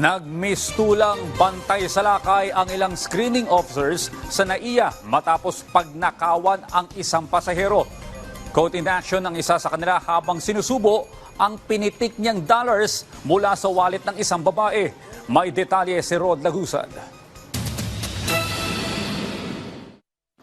Nagmistulang bantay sa lakay ang ilang screening officers sa NAIA matapos pagnakawan ang isang pasahero. Caught in action ang isa sa kanila habang sinusubo ang pinitik niyang dollars mula sa wallet ng isang babae. May detalye si Rod Lagusad.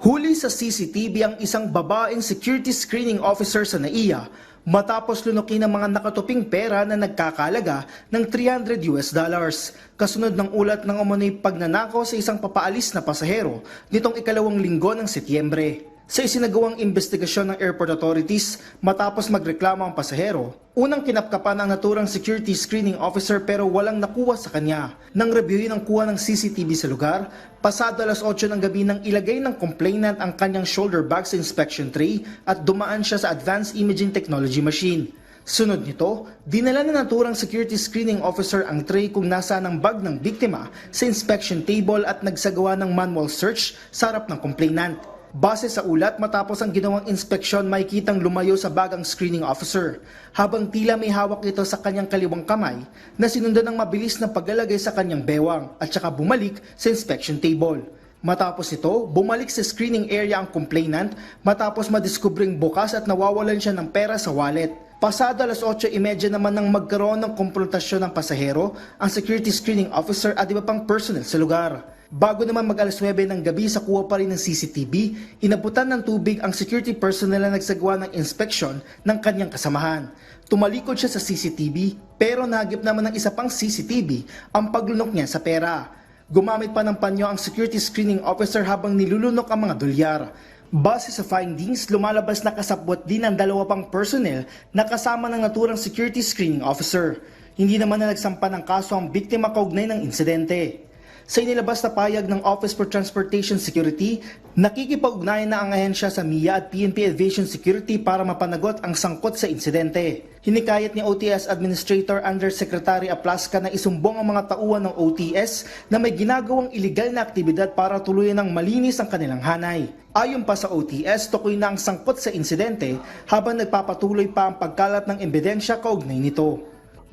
Huli sa CCTV ang isang babaeng security screening officer sa NAIA matapos lunukin ng mga nakatuping pera na nagkakalaga ng 300 US dollars. Kasunod ng ulat ng umunoy pagnanakaw sa isang papaalis na pasahero nitong ikalawang linggo ng Setyembre. Sa isinagawang investigasyon ng airport authorities matapos magreklamo ang pasahero, unang kinapkapan ang naturang security screening officer pero walang nakuha sa kanya. Nang reviewin ang kuha ng CCTV sa lugar, pasado alas 8 ng gabi nang ilagay ng complainant ang kanyang shoulder bag sa inspection tray at dumaan siya sa advanced imaging technology machine. Sunod nito, dinala na naturang security screening officer ang tray kung nasa ng bag ng biktima sa inspection table at nagsagawa ng manual search sa harap ng complainant. Base sa ulat, matapos ang ginawang inspeksyon, may kitang lumayo sa bagang screening officer, habang tila may hawak ito sa kanyang kaliwang kamay na sinundan ng mabilis na paglalagay sa kanyang bewang at saka bumalik sa inspection table. Matapos ito, bumalik sa screening area ang complainant matapos madiskubring bukas at nawawalan siya ng pera sa wallet. Pasado alas 8.30 naman nang magkaroon ng komprontasyon ng pasahero, ang security screening officer at iba pang personnel sa lugar. Bago naman mag alas 9 ng gabi sa kuha pa rin ng CCTV, inabutan ng tubig ang security personnel na nagsagawa ng inspeksyon ng kanyang kasamahan. Tumalikod siya sa CCTV pero nagip naman ng isa pang CCTV ang paglunok niya sa pera. Gumamit pa ng panyo ang security screening officer habang nilulunok ang mga dolyar. Base sa findings, lumalabas na kasabwat din ang dalawa pang personnel na kasama ng naturang security screening officer. Hindi naman na nagsampa ng kaso ang biktima kaugnay ng insidente. Sa inilabas na payag ng Office for Transportation Security, nakikipag-ugnayan na ang ahensya sa MIA at PNP Aviation Security para mapanagot ang sangkot sa insidente. Hinikayat ni OTS Administrator Undersecretary Aplaska na isumbong ang mga tauhan ng OTS na may ginagawang iligal na aktibidad para tuluyan ng malinis ang kanilang hanay. Ayon pa sa OTS, tukoy na ang sangkot sa insidente habang nagpapatuloy pa ang pagkalat ng ebidensya kaugnay nito.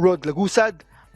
Rod Lagusad,